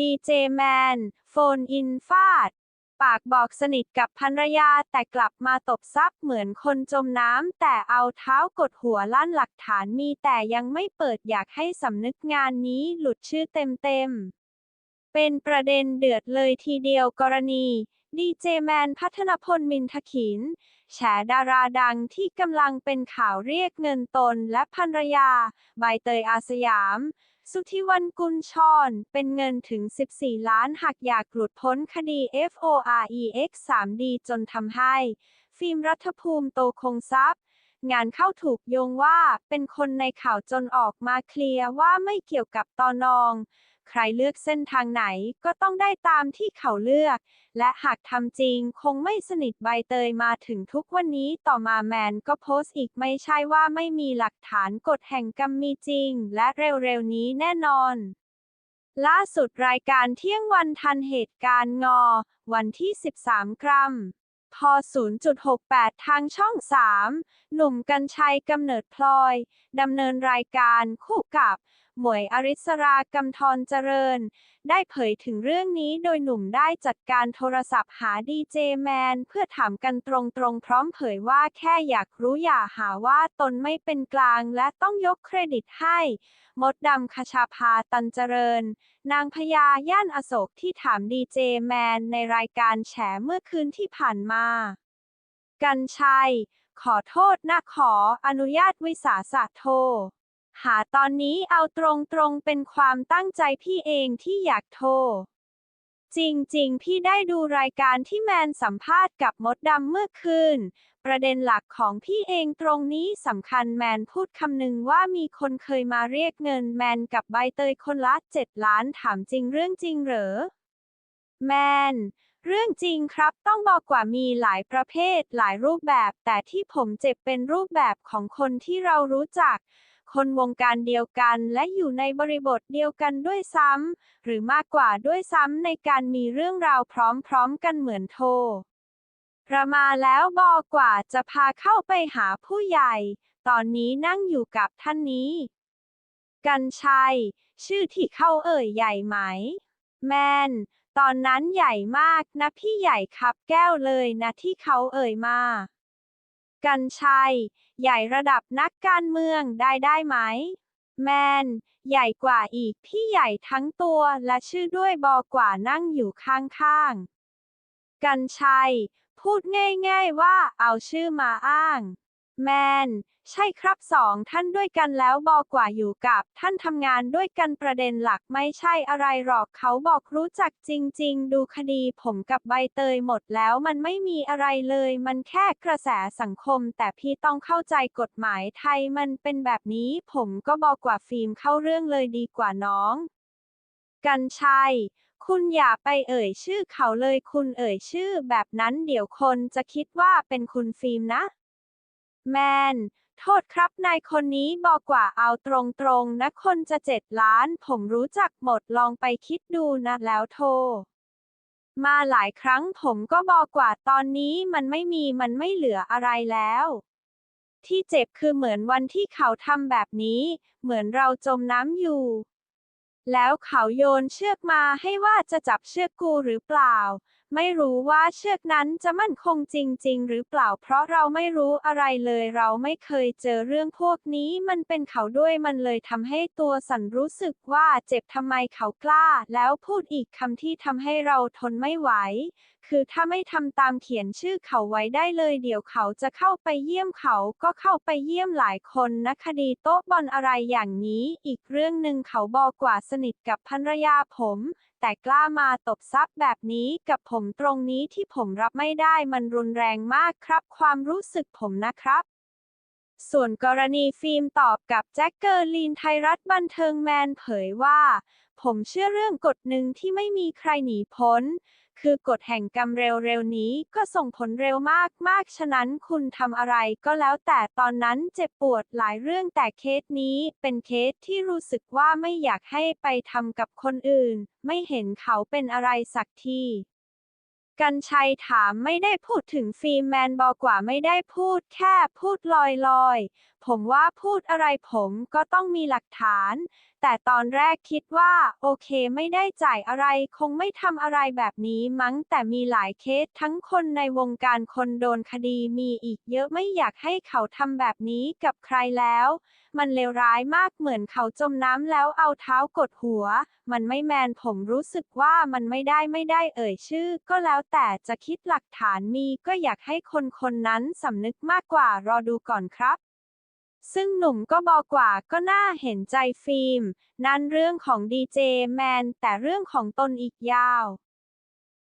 ดีเจแมน โฟนอินฟาด ปากบอกสนิทกับภรรยาแต่กลับมาตบซับเหมือนคนจมน้ำแต่เอาเท้ากดหัวลั่นหลักฐานมีแต่ยังไม่เปิดอยากให้สำนึกงานนี้หลุดชื่อเต็มๆ เป็นประเด็นเดือดเลยทีเดียวกรณีดีเจแมนพัฒนพลมินทขิน แฉดาราดังที่กำลังเป็นข่าวเรียกเงินตนและภรรยา ใบเตยอาสยาม สุทธิวันกุลชร เป็นเงินถึง 14 ล้านหากอยากหลุดพ้นคดี FOREX 3D จนทำให้ ฟิล์มรัฐภูมิโตคงทรัพย์ งานเข้าถูกโยงว่าเป็นคนในข่าวจนออกมาเคลียร์ว่าไม่เกี่ยวกับตอนอง ใครเลือกเส้นทางไหนก็ต้องได้ตามที่เขาเลือก และหากทำจริงคงไม่สนิทใบเตยมาถึงทุกวันนี้ต่อมาแมนก็โพสต์อีกไม่ใช่ว่าไม่มีหลักฐานกฎแห่งกรรมมีจริง และเร็วๆนี้แน่นอนล่าสุดรายการเที่ยงวันทันเหตุการณ์งอ วันที่ 13 กรัม พอ 0.68 ทางช่อง 3 หนุ่มกัญชัยกำเนิดพลอย ดำเนินรายการคู่กับ หมวยอริสรากำธรเจริญ ได้เผยถึงเรื่องนี้โดยหนุ่มได้จัดการโทรศัพท์หาดีเจแมนเพื่อถามกันตรงๆ พร้อมเผยว่าแค่อยากรู้อย่าหาว่าตนไม่เป็นกลางและต้องยกเครดิตให้ มดดำคชาภาตันเจริญ นางพญาย่านอโศกที่ถามดีเจแมนในรายการแฉเมื่อคืนที่ผ่านมา กันชัย ขอโทษนะขออนุญาตวิสาสะโทร หาตอนนี้เอาตรงๆเป็นความตั้งใจพี่เองที่อยากโทร จริงๆ พี่ได้ดูรายการที่แมนสัมภาษณ์กับมดดำเมื่อคืน ประเด็นหลักของพี่เองตรงนี้สำคัญแมนพูดคำหนึ่งว่ามีคนเคยมาเรียกเงินแมนกับใบเตยคนละเจ็ดล้านถามจริงเรื่องจริงเหรอ แมนเรื่องจริงครับต้องบอกว่ามีหลายประเภทหลายรูปแบบ แต่ที่ผมเจ็บเป็นรูปแบบของคนที่เรารู้จัก คนวงการเดียวกันและอยู่ในบริบทเดียวกันด้วยซ้ำ หรือมากกว่าด้วยซ้ำในการมีเรื่องราวพร้อมๆกันเหมือนโทรประมาแล้วบอกว่าจะพาเข้าไปหาผู้ใหญ่ ตอนนี้นั่งอยู่กับท่านนี้ กันชัย ชื่อที่เข้าเอ่ยใหญ่ไหม แมน ตอนนั้นใหญ่มากนะพี่ใหญ่ครับแก้วเลยนะที่เขาเอ่ยมา กันชัย ใหญ่ระดับนักการเมืองได้ได้ไหม แมน ใหญ่กว่าอีก พี่ใหญ่ทั้งตัวและชื่อด้วยบอกว่านั่งอยู่ข้างๆ กันชัย พูดง่ายๆว่าเอาชื่อมาอ้าง แมน ใช่ครับสองท่านด้วยกันแล้วบอกว่าอยู่กับ ท่านทำงานด้วยกันประเด็นหลักไม่ใช่อะไรหรอกเขาบอกรู้จักจริง ๆ ดูคดีผมกับใบเตยหมดแล้วมันไม่มีอะไรเลย มันแค่กระแสสังคม แต่พี่ต้องเข้าใจกฎหมายไทยมันเป็นแบบนี้ ผมก็บอกว่าฟิล์มเข้าเรื่องเลยดีกว่าน้อง กันชัยคุณอย่าไปเอ่ยชื่อเขาเลยคุณเอ่ยชื่อแบบนั้นเดี๋ยวคนจะคิดว่าเป็นคุณฟิล์มนะ แมน โทษครับนายคนนี้บอกกว่าเอาตรงๆนะคนจะเจ็ดล้าน ผมรู้จักหมดลองไปคิดดูนะแล้วโทรมาหลายครั้งผมก็บอกกว่าตอนนี้มันไม่มีมันไม่เหลืออะไรแล้ว ที่เจ็บคือเหมือนวันที่เขาทำแบบนี้ เหมือนเราจมน้ำอยู่ แล้วเขาโยนเชือกมาให้ว่าจะจับเชือกกูหรือเปล่า ไม่รู้ว่าเชือกนั้นจะมั่นคงจริง ๆ หรือเปล่า เพราะเราไม่รู้อะไรเลย เราไม่เคยเจอเรื่องพวกนี้ มันเป็นเขาด้วยมันเลยทำให้ตัวสันรู้สึกว่าเจ็บทำไมเขากล้า แล้วพูดอีกคำที่ทำให้เราทนไม่ไหว คือถ้าไม่ทำตามเขียนชื่อเขาไว้ได้เลย เดี๋ยวเขาจะเข้าไปเยี่ยมเขาก็เข้าไปเยี่ยมหลายคนนะคดีโต๊ะบอลอะไรอย่างนี้ อีกเรื่องหนึ่งเขาบอกว่าสนิทกับภรรยาผม แต่กล้ามาตบซับแบบนี้กับผมตรงนี้ที่ผมรับไม่ได้มันรุนแรงมากครับ ความรู้สึกผมนะครับ ส่วนกรณีฟิล์มตอบกับแจ็คเกอร์ลีนไทยรัฐบันเทิงแมนเผยว่า ผมเชื่อเรื่องกฎหนึ่งที่ไม่มีใครหนีพ้น คือกฎแห่งกรรมเร็วๆนี้ก็ส่งผลเร็วมากๆฉะนั้นคุณทำอะไรก็แล้วแต่ตอนนั้นเจ็บปวดหลายเรื่องแต่เคสนี้เป็นเคสที่รู้สึกว่าไม่อยากให้ไปทำกับคนอื่น ไม่เห็นเขาเป็นอะไรสักทีกันชัยถามไม่ได้พูดถึงฟิล์มแมนบอกว่าไม่ได้พูดแค่พูดลอยๆ ผมว่าพูดอะไรผมก็ต้องมีหลักฐาน แต่ตอนแรกคิดว่า โอเคไม่ได้จ่ายอะไรคงไม่ทำอะไรแบบนี้มั้ง แต่มีหลายเคสทั้งคนในวงการคนโดนคดีมีอีกเยอะไม่อยากให้เขาทำแบบนี้กับใครแล้ว มันเลวร้ายมากเหมือนเขาจมน้ำแล้วเอาเท้ากดหัว มันไม่แมนผมรู้สึกว่ามันไม่ได้ไม่ได้เอ่ยชื่อ ก็แล้วแต่จะคิดหลักฐานมีก็อยากให้คนคนนั้นสำนึกมากกว่ารอดูก่อนครับ ซึ่งหนุ่มก็บอกว่าก็น่าเห็นใจฟิล์ม นั่นเรื่องของดีเจแมน แต่เรื่องของตนอีกยาว